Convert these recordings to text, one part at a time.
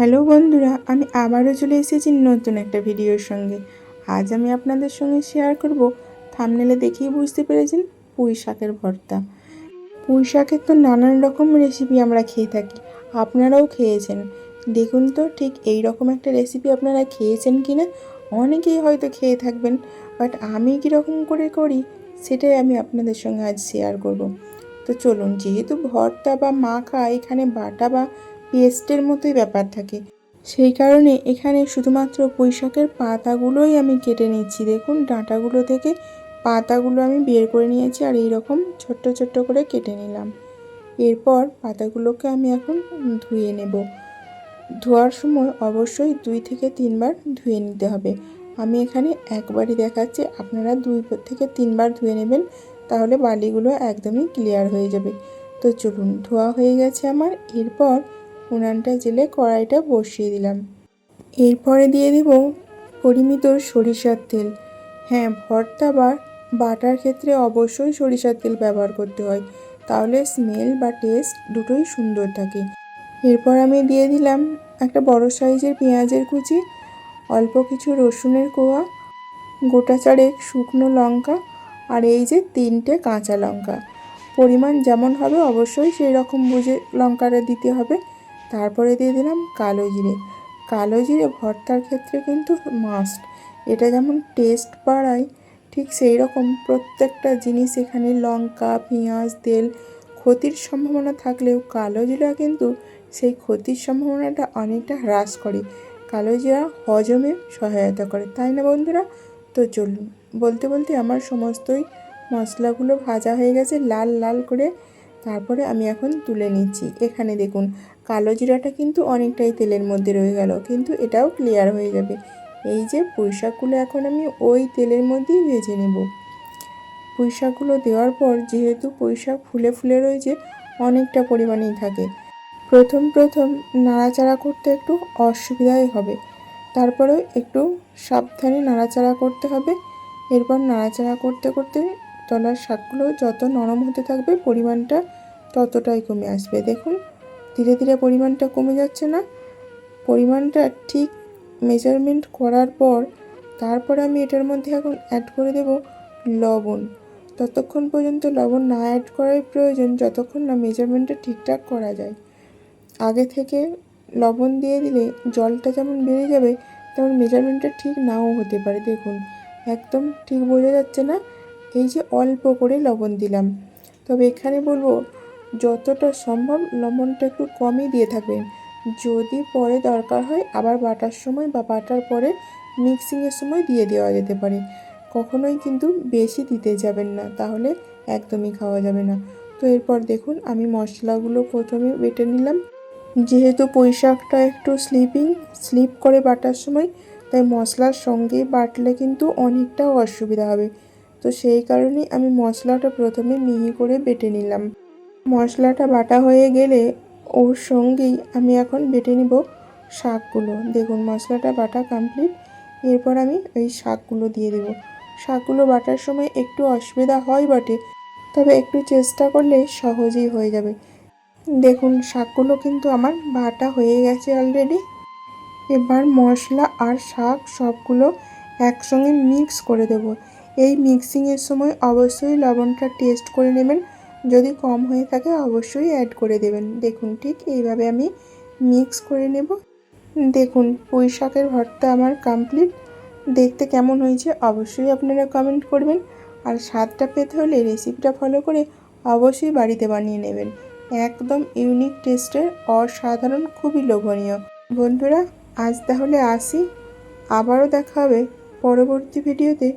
Hello বন্ধুরা, আমি আবারও চলে এসেছি নতুন একটা ভিডিওর সঙ্গে। আজ আমি আপনাদের সঙ্গে শেয়ার করব থামনেলে দেখেই বুঝতে পেরেছেন পুঁই শাকের ভর্তা। পুঁই শাকের তো নানান রকম রেসিপি আমরা খেয়ে থাকি, আপনারাও খেয়েছেন। দেখুন তো ঠিক এই রকম একটা রেসিপি আপনারা খেয়েছেন কি না অনেকেই হয়তো খেয়ে থাকবেন বাট আমি কীরকম করে করি সেটাই আমি আপনাদের সঙ্গে আজ শেয়ার করব। তো চলুন, যেহেতু ভর্তা বা মাখা এখানে বাটা বা পেস্টের মতোই ব্যাপার থাকে। সেই কারণে এখানে শুধুমাত্র পুঁইশাকের পাতাগুলোই আমি কেটে নিচ্ছি। দেখুন, ডাঁটাগুলো থেকে পাতাগুলো আমি বের করে নিয়েছি আর এইরকম ছোট্ট ছোট্ট করে কেটে নিলাম। এরপর পাতাগুলোকে আমি এখন ধুয়ে নেব। ধোয়ার সময় অবশ্যই দুই থেকে তিনবার ধুয়ে নিতে হবে। আমি এখানে একবারই দেখাচ্ছি, আপনারা দুই থেকে তিনবার ধুয়ে নেবেন, তাহলে বালিগুলো একদমই ক্লিয়ার হয়ে যাবে। তো চলুন, ধোয়া হয়ে গেছে আমার। এরপর উনানটা জেলে কড়াইটা বসিয়ে দিলাম। এরপরে দিয়ে দেব পরিমিত সরিষার তেল। হ্যাঁ ভর্তা বা বাটার ক্ষেত্রে অবশ্যই সরিষার তেল ব্যবহার করতে হয়। তাহলে স্মেল বা টেস্ট দুটোই সুন্দর থাকে। এরপর আমি দিয়ে দিলাম একটা বড় সাইজের পেঁয়াজের কুচি, অল্প কিছু রসুনের কোয়া, গোটা চারেক শুকনো লঙ্কা আর এই যে তিনটে কাঁচা লঙ্কা। পরিমাণ যেমন হবে অবশ্যই সেই রকম বুঝে লঙ্কাটা দিতে হবে। তারপরে দিয়ে দিলাম কালো জিরে। কালো জিরে ভর্তার ক্ষেত্রে কিন্তু মাস্ট এটা যেমন টেস্ট বাড়ায়, ঠিক সেই রকম প্রত্যেকটা জিনিস এখানে লঙ্কা, পেঁয়াজ, তেল ক্ষতির সম্ভাবনা থাকলেও কালো জিরা কিন্তু সেই ক্ষতির সম্ভাবনাটা অনেকটা হ্রাস করে। কালো জিরা হজমে সহায়তা করে, তাই না বন্ধুরা? তো চলুন, বলতে বলতে আমার সমস্তই মশলাগুলো ভাজা হয়ে গেছে, লাল লাল করে তারপরে আমি এখন তুলে নিচ্ছি। এখানে দেখুন, কালো জিরাটা কিন্তু অনেকটাই তেলের মধ্যে রয়ে গেল, কিন্তু এটাও ক্লিয়ার হয়ে যাবে। এই যে পুঁইশাকগুলো এখন আমি ওই তেলের মধ্যেই ভেজে নেব। পুঁইশাকগুলো দেওয়ার পর যেহেতু পুঁইশাক ফুলে ফুলে রয়েছে, অনেকটা পরিমাণেই থাকে। প্রথম প্রথম নাড়াচাড়া করতে একটু অসুবিধাই হবে। তারপরেও একটু সাবধানে নাড়াচাড়া করতে হবে। এরপর নাড়াচাড়া করতে করতে তলার শাকগুলো যত নরম হতে থাকবে পরিমাণটা ততটাই কমে আসবে। দেখুন, ধীরে ধীরে পরিমাণটা কমে যাচ্ছে না। পরিমাণটা ঠিক মেজারমেন্ট করার পর তারপরে আমি এটার মধ্যে এখন অ্যাড করে দেব লবণ। ততক্ষণ পর্যন্ত লবণ না অ্যাড করাই প্রয়োজন, যতক্ষণ না মেজারমেন্টটা ঠিকঠাক করা যায়। আগে থেকে লবণ দিয়ে দিলে জলটা যেমন বেড়ে যাবে, তেমন মেজারমেন্টটা ঠিক নাও হতে পারে। দেখুন, একদম ঠিক বোঝা যাচ্ছে না। এই যে অল্প করে লবণ দিলাম। তবে এখানে বলব, যতটা সম্ভব লবণটা একটু কমই দিয়ে থাকবেন। যদি পরে দরকার হয়, আবার বাটার সময় বা বাটার পরে মিক্সিংয়ের সময় দিয়ে দেওয়া যেতে পারে। কখনোই কিন্তু বেশি দিতে যাবেন না, তাহলে একদমই খাওয়া যাবে না। তো এরপর দেখুন, আমি মশলাগুলো প্রথমে বেটে নিলাম। যেহেতু পুঁই শাকটা একটু স্লিপিং স্লিপ করে বাটার সময়, তাই মশলার সঙ্গে বাটলে কিন্তু অনেকটা অসুবিধা হবে। তো সেই কারণেই আমি মশলাটা প্রথমে মিহি করে বেটে নিলাম। মশলাটা বাটা হয়ে গেলে ওর সঙ্গেই আমি এখন বেটে নিব শাকগুলো। দেখুন, মশলাটা বাটা কমপ্লিট এরপর আমি ওই শাকগুলো দিয়ে দেব। শাকগুলো বাটার সময় একটু অসুবিধা হয় বটে, তবে একটু চেষ্টা করলে সহজেই হয়ে যাবে। দেখুন, শাকগুলো কিন্তু আমার বাটা হয়ে গেছে অলরেডি এবার মশলা আর শাক সবগুলো একসঙ্গে মিক্স করে দেব। এই মিক্সিংয়ের সময় অবশ্যই লবণটা টেস্ট করে নেবেন। যদি কম হয়ে থাকে অবশ্যই অ্যাড করে দেবেন। দেখুন, ঠিক এইভাবে আমি মিক্স করে নেব। দেখুন, পুঁই শাকের ভর্তা আমার কমপ্লিট দেখতে কেমন হয়েছে অবশ্যই আপনারা কমেন্ট করবেন। আর স্বাদটা পেতে হলে রেসিপিটা ফলো করে অবশ্যই বাড়িতে বানিয়ে নেবেন। একদম ইউনিক টেস্টের অসাধারণ, খুবই লোভনীয়। বন্ধুরা, আজ তাহলে আসি। আবারও দেখা হবে পরবর্তী ভিডিওতে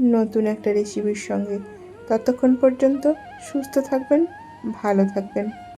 নতুন একটা রেসিপির সঙ্গে। ততক্ষণ পর্যন্ত সুস্থ থাকবেন ভালো থাকবেন।